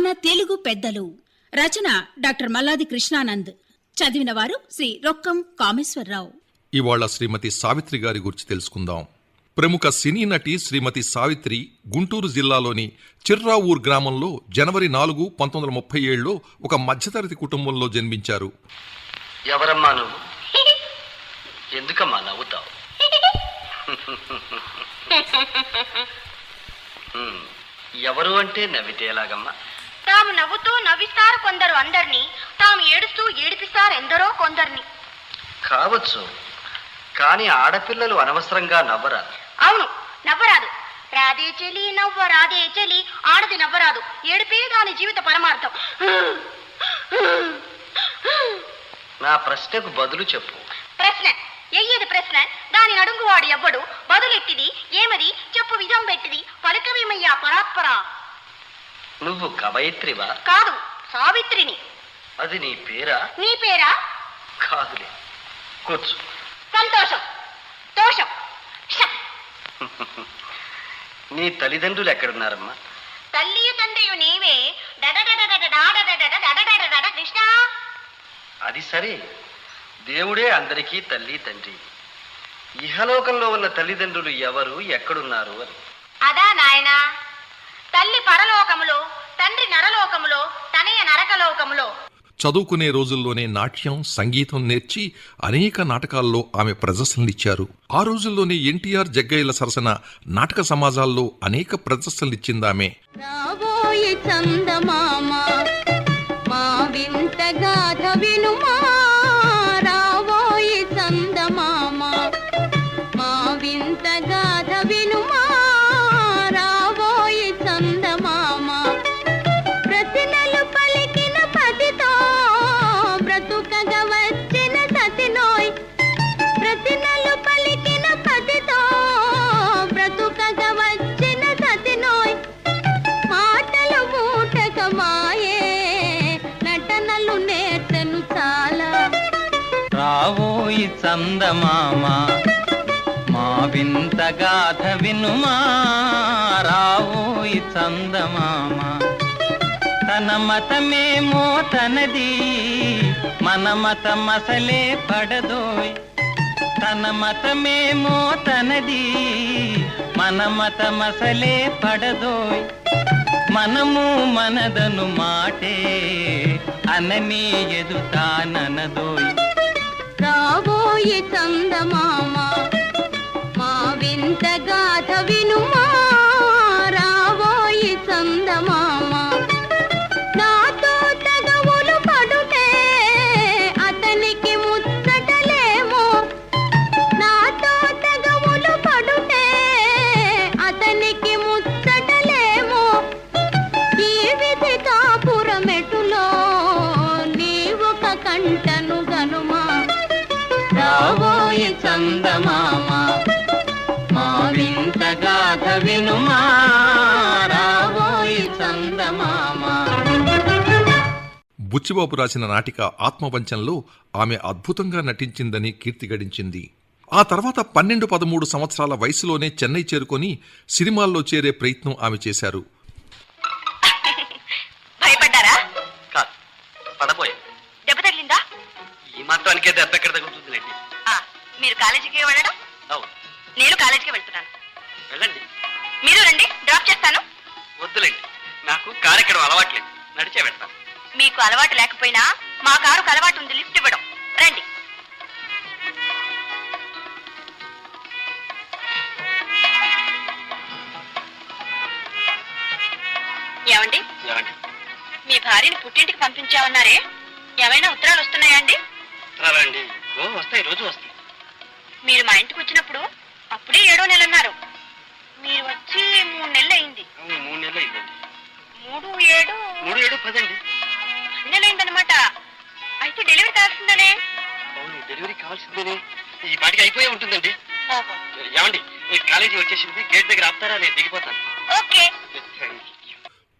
మన తెలుగు పెద్దలు. రచన డాక్టర్ మల్లాది కృష్ణానంద్. చదివిన వారు శ్రీ రొక్కం కామేశ్వరరావు. ఇవాళ శ్రీమతి సావిత్రి గారి గురించి తెలుసుకుందాం. ప్రముఖ సినీ నటి శ్రీమతి సావిత్రి గుంటూరు జిల్లాలోని చిర్రావూర్ గ్రామంలో జనవరి నాలుగు పంతొమ్మిది వందల ముప్పై ఏడులో ఒక మధ్యతరగతి కుటుంబంలో జన్మించారు. ఎవరమ్మా నువ్వు? ఎందుకమ్మా నవ్వుతావు? హ్మ్. ఎవరు అంటే నవ్వితే ఎలాగమ్మా? తాము నవ్వుతూ నవ్విస్తారు కొందరు అందరినీ. తాము ఏడుస్తూ ఏడిపిస్తారు ఎందరో కొందరిని. కావచ్చు. కానీ ఆడపిల్లలు అనవసరంగా నవ్వరాదు. అవును నవ్వరాదు. రాదే చెలి నవ్వ రాదే చెలి. ఆడది నవ్వరాదు. ఏడిపే దాని జీవిత పరమార్థం. నా ప్రశ్నకు బదులు చెప్పు. ప్రశ్న. ఎయ్యది ప్రశ్న. దాని నడుంగువాడు ఎవ్వడు? బదులెట్టిది? ఏమది? చెప్పు విధం పెట్టిది. పలుకవేమయ్యా పరాత్పరా? నువ్వు కవయిత్రివా? కాదు సావిత్రిని. అది నీ పేరా? నీ పేరా? కాదులే. కూర్చు. సంతోషం. దోషం. నీ తల్లిదండ్రులు ఎక్కడున్నారమ్మా? తల్లి తండ్రియు నీవే. కృష్ణ అది సరే దేవుడే అందరికీ తల్లి తండ్రి ఇహలోకంలో ఉన్న తల్లిదండ్రులు ఎవరు ఎక్కడున్నారు అని అదా నాయనా పరలోకములో తండ్రి నరలోకములో తనయ నరకలోకములో. చదువుకునే రోజుల్లోనే నాట్యం సంగీతం నేర్చి అనేక నాటకాల్లో ఆమె ప్రదర్శనలిచ్చారు ఆ రోజుల్లోనే ఎన్టీఆర్ జగ్గయ్యల సరసన నాటక సమాజాల్లో అనేక ప్రదర్శనలిచ్చిందామె రాబోయి చందమామ మా వింత గాథ వినుమా? రావోయి చందమామ మా వింత గాథ వినుమా. రావోయి చందమామ తన మతమేమో తనది. మన మతం అసలే పడదోయ్. తన మతమేమో తనది. మన మతం అసలే పడదోయ్. మనము మనదను మాటే. అనని ఎదుతాననదోయ్ రాబోయే చందమా వినుమా చందమామ. బుచ్చిబాబు రాసిన నాటిక ఆత్మవంచంలో ఆమె అద్భుతంగా నటించిందని కీర్తి గడించింది. ఆ తర్వాత పన్నెండు పదమూడు సంవత్సరాల వయసులోనే చెన్నై చేరుకొని సినిమాల్లో చేరే ప్రయత్నం ఆమె చేశారు. భయపడ్డారా? కాదు పడపోయా దెబ్బ తగిలిందా? ఈ మాత్రానికే దెబ్బ ఎక్కడ తగ్గుతుందిలేండి ఆ, మీరు కాలేజీకి వెళ్ళడం? అవును. నేను కాలేజీకి వెళ్తున్నాను. వెళ్ళండి. మీరు రండి డ్రాప్ చేస్తాను. వద్దులేండి నాకు కారు ఎక్కడం అలవాట్లేదు నడిచే వెళ్తాను మీకు అలవాటు లేకపోయినా మా కారుకు అలవాటు ఉంది లిఫ్ట్ ఇవ్వడం. రండి. ఏమండి? ఏమండి? మీ భార్యని పుట్టింటికి పంపించామన్నారే ఏమైనా ఉత్తరాలు వస్తున్నాయా అండి? ఓ వస్తాయి రోజు వస్తాయి. మీరు మా ఇంటికి వచ్చినప్పుడు అప్పుడే ఏడో నెల అన్నారు మీరు వచ్చి మూడు నెలలు అయింది అవును, మూడు నెలలు అయిందండి మూడు ఏడు? మూడు ఏడు పదండి. పది నెలలు అయిందనమాట అయితే డెలివరీ కావాల్సిందనే? అవును డెలివరీ కావాల్సిందేనే. ఈ పాటికి అయిపోయి ఉంటుందండి. ఏమండి ఈ కాలేజీ వచ్చేసింది గేట్ దగ్గర ఆపుతారా? నేను దిగిపోతాను. ఓకే.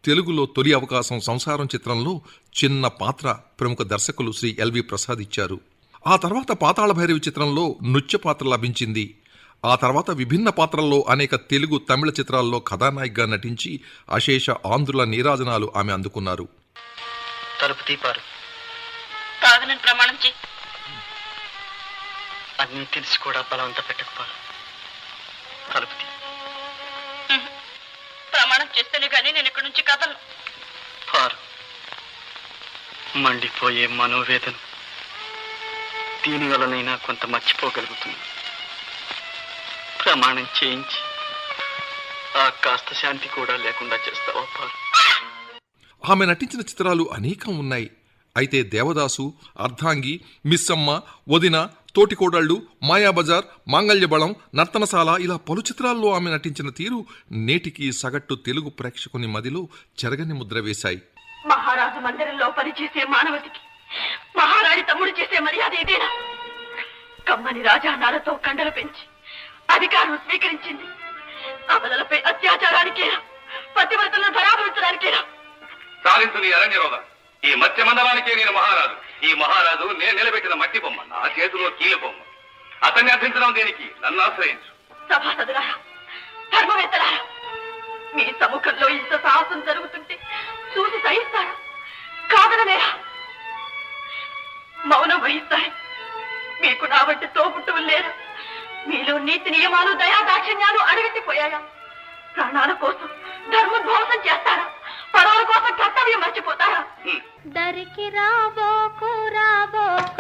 తెలుగులో తొలి అవకాశం సంసారం చిత్రంలో చిన్న పాత్ర ప్రముఖ దర్శకులు శ్రీ ఎల్వి ప్రసాద్ ఇచ్చారు. ఆ తర్వాత పాతాళ భైరవి చిత్రంలో నృత్య పాత్ర లభించింది. ఆ తర్వాత విభిన్న పాత్రల్లో అనేక తెలుగు తమిళ చిత్రాల్లో కథానాయికగా నటించి అశేష ఆంధ్రుల నీరాజనాలు ఆమె అందుకున్నారు. తలుపు తీపారు. తాగనని ప్రమాణం చేయి. అన్నీ తెలిసి కూడా బలవంత పెట్టకపోరు. తలుపు తీ. ప్రమాణం చేస్తేనే కానీ నేను ఇక్కడి నుంచి కదలను. పారు. మండిపోయే మనోవేదన దీని వలనైనా కొంత మర్చిపోగలుగుతుంది ప్రమాణం చేయించి. ఆ కాస్త శాంతి కూడా లేకుండా చేస్తావా పారు? ఆమె నటించిన చిత్రాలు అనేకం ఉన్నాయి. అయితే దేవదాసు అర్ధాంగి మిస్సమ్మ వదిన తోటికోడళ్ళు మాయాబజార్ మాంగళ్యబళం నర్తనశాల ఇలా పలు చిత్రాల్లో ఆమె నటించిన తీరు నేటికి సగటు తెలుగు ప్రేక్షకుని మదిలో చెరగని ముద్ర వేశాయి. మహారాజు మందిరంలో పనిచేసే మానవతికి మహారాణి తమ్ముడు చేసే మర్యాద ఇదేనా కమ్మని రాజానాలతో కండలు పెంచి అధికారం స్వీకరించింది. అమలపై అత్యాచారానికేనా పతివ్రతలను పరామర్శడానికేనా సాధించు నీ అరణ్యరోధ ఈ మత్స్య మండలానికే నేను మహారాజు. ఈ మహారాజు నేను నిలబెట్టిన మట్టి బొమ్మ. నా చేతిలో కీలు బొమ్మ. అతన్ని అర్థించడం దేనికి? నన్ను ఆశ్రయించు. సభాసదులారా ధర్మవేత్తలారా మీ సముఖంలో ఇంత సాహసం జరుగుతుంటే చూసి సహిస్తారా? కాదనలేరా? మౌనం వహిస్తారా మీకు నా వంటి తోబుట్టువులు లేరు. మీలో నీతి నియమాలు దయా దాక్షిణ్యాలు అడగట్టిపోయాయా ప్రాణాల కోసం ధర్మధ్వంసం చేస్తారా? పడవల కోసం కర్తవ్యం మర్చిపోతారా? దరికి రాబోకు రాబోకు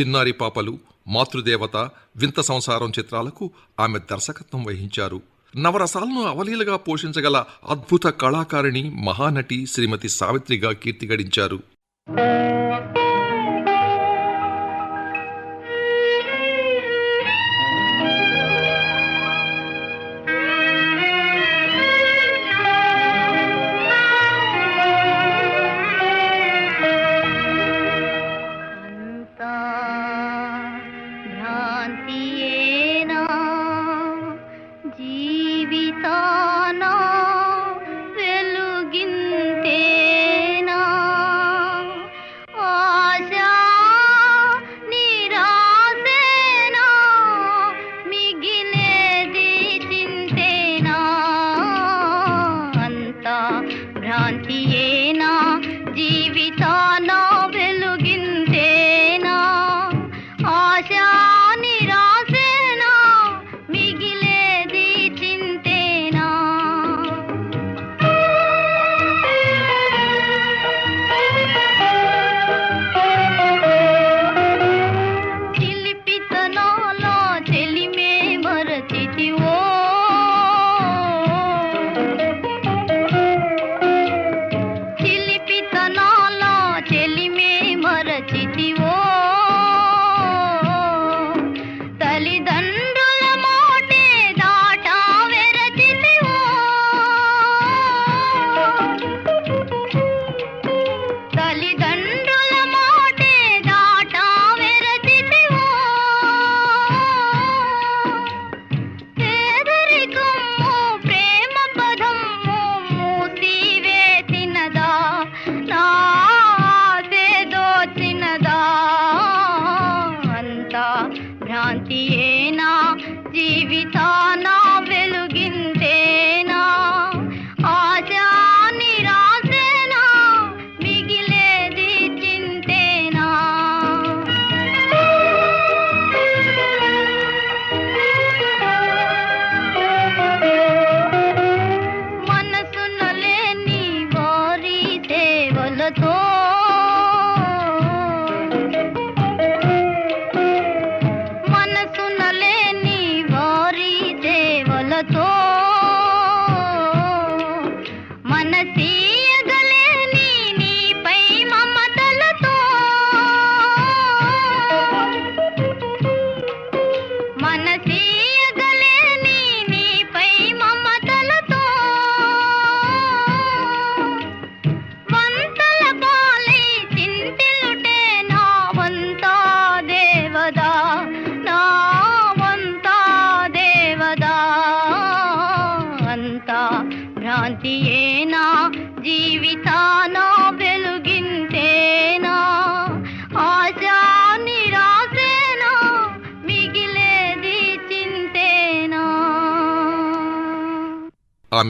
చిన్నారి పాపలు మాతృదేవత వింత సంసారం చిత్రాలకు ఆమె దర్శకత్వం వహించారు. నవరసాలను అవలీలగా పోషించగల అద్భుత కళాకారిణి మహానటి శ్రీమతి సావిత్రిగా కీర్తి గడించారు.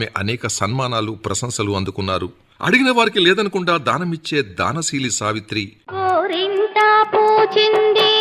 ఆమె అనేక సన్మానాలు ప్రశంసలు అందుకున్నారు. అడిగిన వారికి లేదనుకుండా దానమిచ్చే దానశీలి సావిత్రి. పూచింది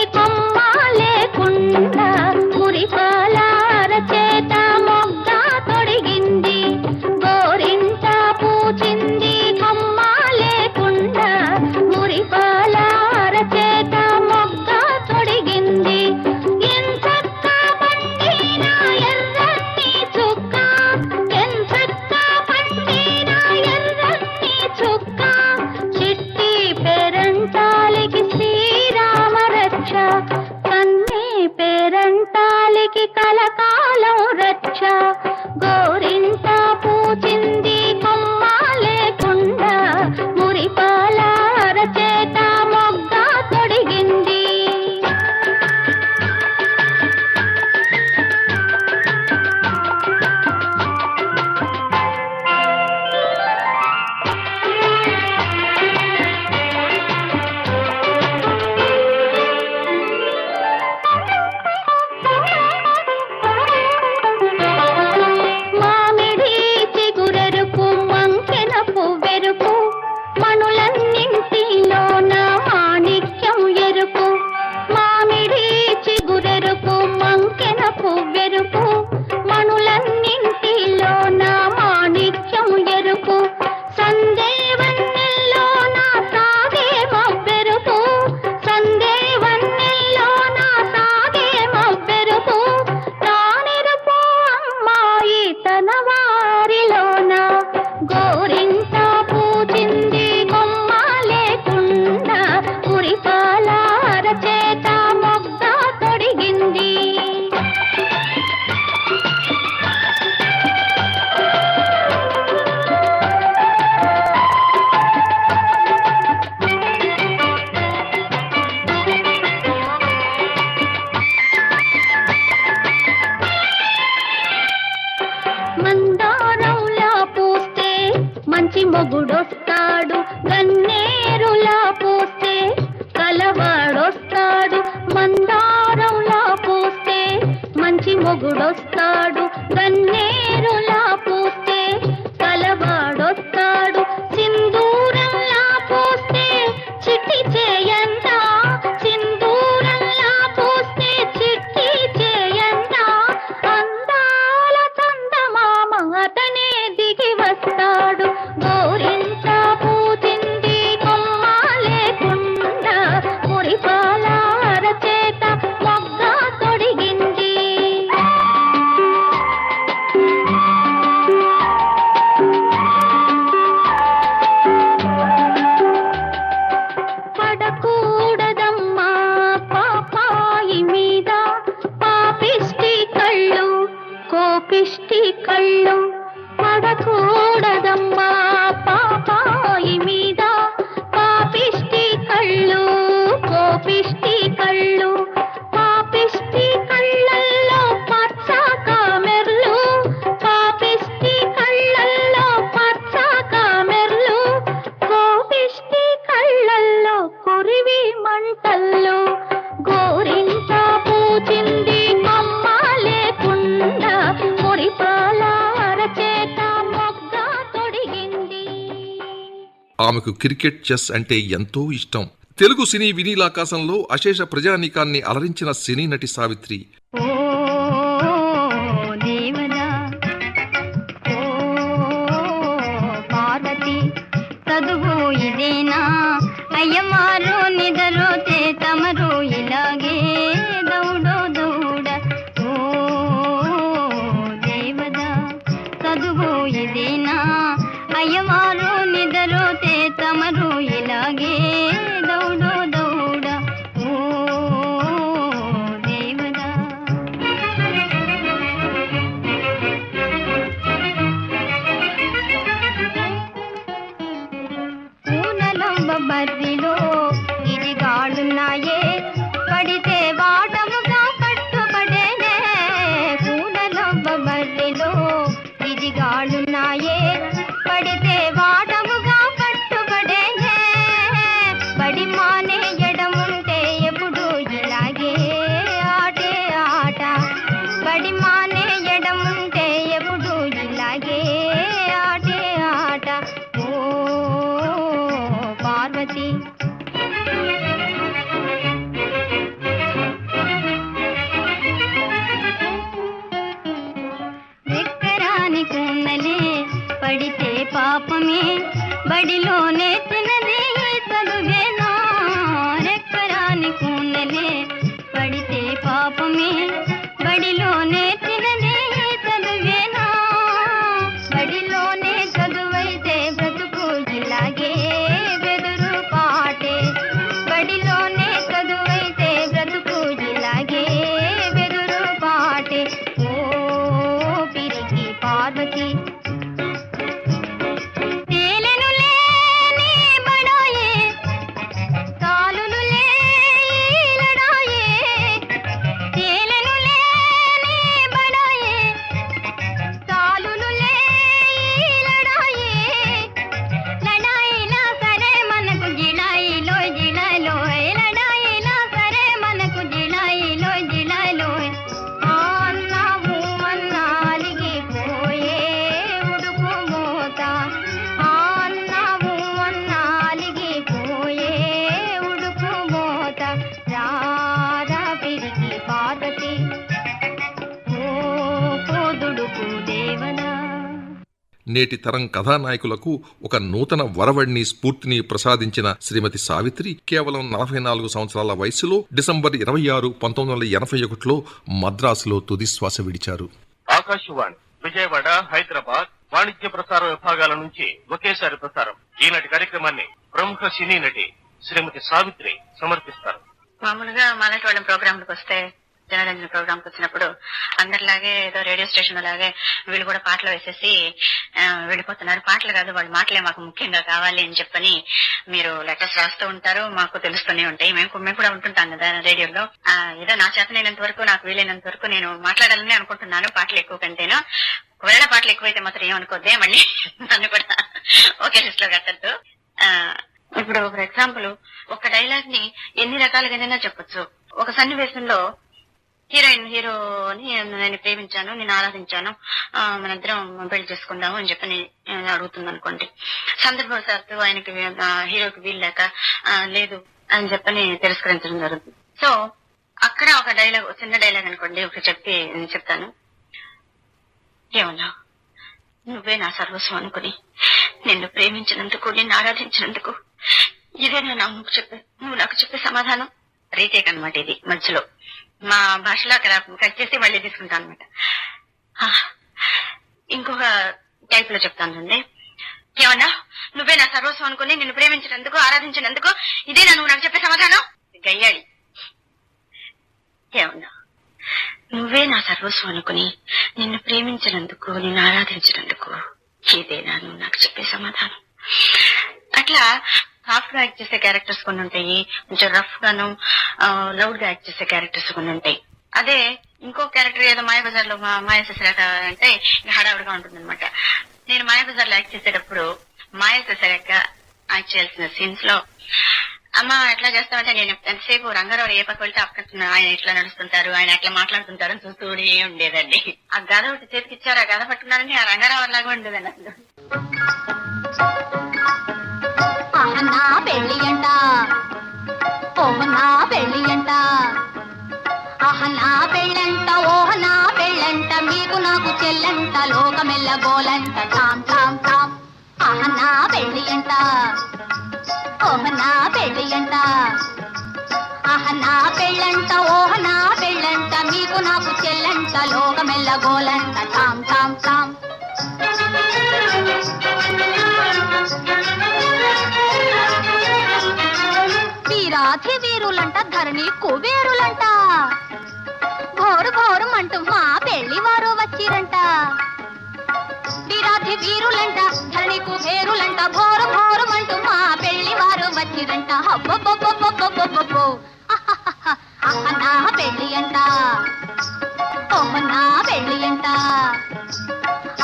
ఆమెకు క్రికెట్ చెస్ అంటే ఎంతో ఇష్టం. తెలుగు సినీ వినీలాకాశంలో అశేష ప్రజానీకాన్ని అలరించిన సినీ నటి సావిత్రి. నేటి తరం కథానాయకులకు ఒక నూతన వరవడిని స్ఫూర్తిని ప్రసాదించిన శ్రీమతి సావిత్రి కేవలం నలభై నాలుగు సంవత్సరాల వయసులో డిసెంబర్ ఇరవై ఆరు పంతొమ్మిది వందల ఎనభై ఒకటిలో మద్రాసులో తుది శ్వాస విడిచారు. ఆకాశవాణి విజయవాడ హైదరాబాద్ వాణిజ్య ప్రసార విభాగాల నుంచి ఒకేసారి ప్రసారం. ఈనాటి కార్యక్రమాన్ని ప్రముఖ సినీ నటి శ్రీమతి సావిత్రి సమర్పిస్తారు. మామూలుగా ప్రోగ్రాంలకు వస్తే జనరంజన ప్రోగ్రాంకి వచ్చినప్పుడు అందరిలాగే ఏదో రేడియో స్టేషన్ లాగే వీళ్ళు కూడా పాటలు వేసేసి వెళ్ళిపోతున్నారు. పాటలు కాదు వాళ్ళ మాటలే మాకు ముఖ్యంగా కావాలి అని చెప్పని మీరు లెటర్స్ రాస్తూ ఉంటారు మాకు తెలుస్తూనే ఉంటాయి. మేము మేము కూడా ఉంటుంటాం కదా రేడియోలో. ఆ, ఏదో నా చేతనైనంత వరకు నాకు వీలైనంత వరకు నేను మాట్లాడాలని అనుకుంటున్నాను పాటలు ఎక్కువ కంటేను. ఒకవేళ పాటలు ఎక్కువైతే మాత్రం ఏమనుకోద్దే మళ్ళీ నన్ను కూడా ఒకే లిస్ట్లో కట్టద్దు. ఆ, ఇప్పుడు ఫర్ ఎగ్జాంపుల్ ఒక డైలాగ్ని ఎన్ని రకాలుగానైనా చెప్పొచ్చు. ఒక సన్నివేశంలో హీరోయిన్ హీరోని నేను ప్రేమించాను నేను ఆరాధించాను. ఆ, మనిద్దరం పెళ్ళి చేసుకుందాము అని చెప్పి నేను అడుగుతుంది అనుకోండి. సందర్భవశాత్తు ఆయనకి హీరోకి వీల్లేక లేదు అని చెప్పని తిరస్కరించడం జరుగుతుంది. సో అక్కడ ఒక డైలాగ్ చిన్న డైలాగ్ అనుకోండి ఒక చెప్పి చెప్తాను. ఏమన్నా? నువ్వే నా సర్వస్వం అనుకుని నిన్ను ప్రేమించినందుకు నిన్ను ఆరాధించినందుకు ఇదేనా నా నువ్వు చెప్పే నువ్వు నాకు చెప్పే సమాధానం రీటేక్ అనమాట ఇది మధ్యలో. మా భాషలో అక్కడ కట్ చేసి మళ్ళీ తీసుకుంటాను అనమాట ఇంకొక టైప్లో చెప్తానండి ఏమన్నా? నువ్వే నా సర్వస్వం అనుకుని నిన్ను ప్రేమించినందుకు ఆరాధించినందుకు ఇదే నువ్వు నాకు చెప్పే సమాధానం? గయ్యాడి ఏమన్నా? నువ్వే నా సర్వస్వం అనుకుని నిన్ను ప్రేమించినందుకు నిన్ను ఆరాధించినందుకు ఇదేనా నువ్వు నాకు చెప్పే సమాధానం. అట్లా సాఫ్ట్గా యాక్ట్ చేసే క్యారెక్టర్స్ కొన్ని ఉంటాయి. కొంచెం రఫ్ గాను లౌడ్గా యాక్ట్ చేసే క్యారెక్టర్స్ కొన్ని ఉంటాయి. అదే ఇంకో క్యారెక్టర్ ఏదో మాయాబజార్లో మాయ శశిరేఖ అంటే హడావుడిగా ఉంటుంది అనమాట నేను మాయాబజార్లో యాక్ట్ చేసేటప్పుడు మాయ శశిరేఖ యాక్ట్ చేయాల్సిన సీన్స్లో అమ్మ ఎట్లా చేస్తామంటే నేను ఎంతసేపు రంగారావు ఏ పక్క వెళ్తే అక్కడ ఆయన ఎట్లా నడుస్తుంటారు ఆయన ఎట్లా మాట్లాడుతుంటారు అని చూస్తూ ఉండేదండి. ఆ గద ఒకటి చేతికిచ్చారు ఆ గద పట్టుకున్నారని ఆ రంగారావు లాగా ఉండేదండి అసలు పెళ్ళి అంట ఓహ పెళ్ళి అంట అహనా పెళ్ళంట ఓహనా పెళ్ళంట మీకు నాకు చెల్లంట లోకమెల్ల గోలంట. టామ్ టామ్ టామ్ అహనా పెళ్ళి అంట ఓహ పెళ్ళి అంట అహనా పెళ్ళంట ఓహనా పెళ్ళంట మీకు నాకు చెల్లంట లోకమెల్ల గోలంట. టామ్ టామ్ టామ్ వీరాధి వీరులంట ధరణి కుబేరులంట. ఘోరు ఘోరం అంటూ మా పెళ్ళి వారు వచ్చిరంట. విరాధి వీరులంట ధరణి కుబేరులంట ఘోరు ఘోరం అంటూ మా పెళ్ళి వారు వచ్చిరంట. హబ్బబ్బబ్బబ్బబ్బబ్బబ్బో. అహ నా పెళ్ళి అంట ఓహ నా పెళ్ళి అంట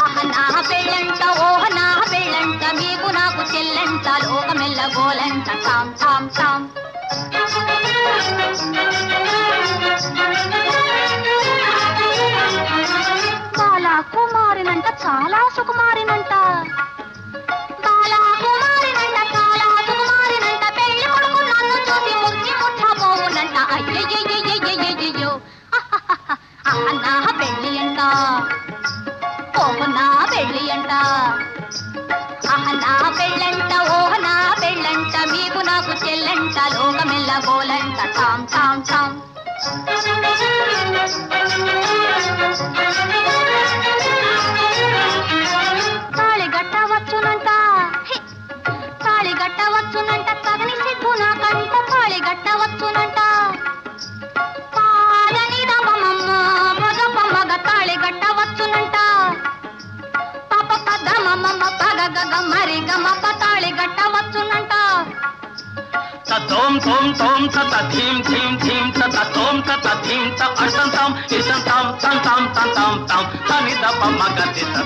ఆహ నా పెళ్ళంట ఓహ నా పెళ్ళంట మీకు నాకు చెల్లంట లోకమెల్ల గోలంట. టామ్ టామ్ టామ్ చాలా కుమారినంట చాలా సుకుమారినంట. పెళ్ళి పెళ్ళి కట్టవచ్చునంట పాలని రమమమ్మ మగ పొమ్మగ తాళి కట్టవచ్చునంట. పాప పద మమ్మ పగ గగ మరి గమప తాళి కట్టవచ్చునంట. తోం తోం తోం తత థీం థీం థీం తత తోం తత థీం త అర్థం తాం ఇసం తాం తం తాం తం తాం తాం. తని దప మగ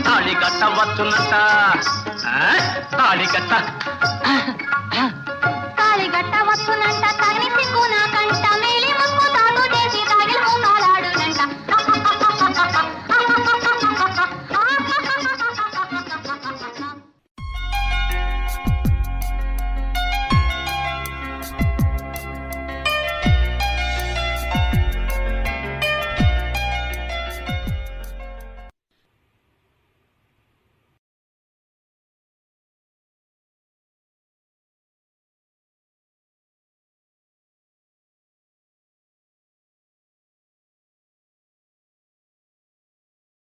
తాళి కట్టవచ్చునట. తాళి కట్ట. తాళి గట్టవచ్చునంట తగిని సిగ్గు నా కంట మేలి ముక్కు